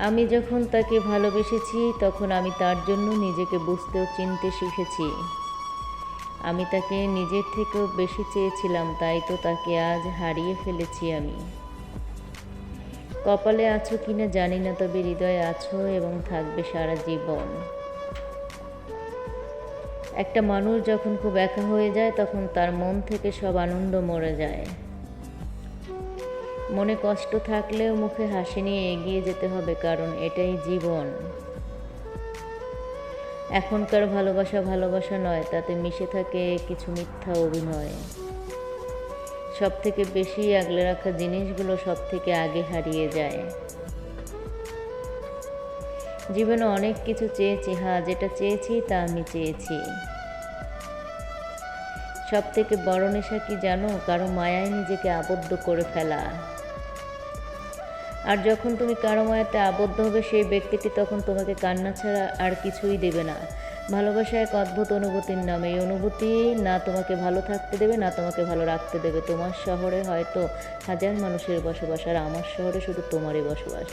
আমি যখন তাকে ভালোবেসেছি, তখন আমি তার জন্য নিজেকে বুঝতেও চিনতে শিখেছি। আমি তাকে নিজের থেকেও বেশি চেয়েছিলাম, তাই তো তাকে আজ হারিয়ে ফেলেছি আমি। কপালে আছো কিনা জানি না, তবে হৃদয়ে আছো এবং থাকবে সারা জীবন। একটা মানুষ যখন খুব একা হয়ে যায়, তখন তার মন থেকে সব আনন্দ মরে যায়। মনে কষ্ট থাকলেও মুখে হাসি নিয়ে এগিয়ে যেতে হবে, কারণ এটাই জীবন। এখনকার ভালোবাসা ভালোবাসা নয়, তাতে মিশে থাকে কিছু মিথ্যা অভিনয়। সব থেকে বেশি আগলে রাখা জিনিসগুলো সব থেকে আগে হারিয়ে যায়। জীবনে অনেক কিছু চেয়েছি হ্যাঁ যেটা চেয়েছি তা আমি চেয়েছি। সব থেকে বড় নেশা কি জানো? কারও মায়ায় নিজেকে আবদ্ধ করে ফেলা। আর যখন তুমি কারও মায়াতে আবদ্ধ হবে সেই ব্যক্তিটি তখন তোমাকে কান্না ছাড়া আর কিছুই দেবে না। ভালোবাসা এক অদ্ভুত অনুভূতির নাম। এই অনুভূতি না তোমাকে ভালো থাকতে দেবে, না তোমাকে ভালো রাখতে দেবে। তোমার শহরে হয়তো হাজার মানুষের বসবাস, আর আমার শহরে শুধু তোমারই বসবাস।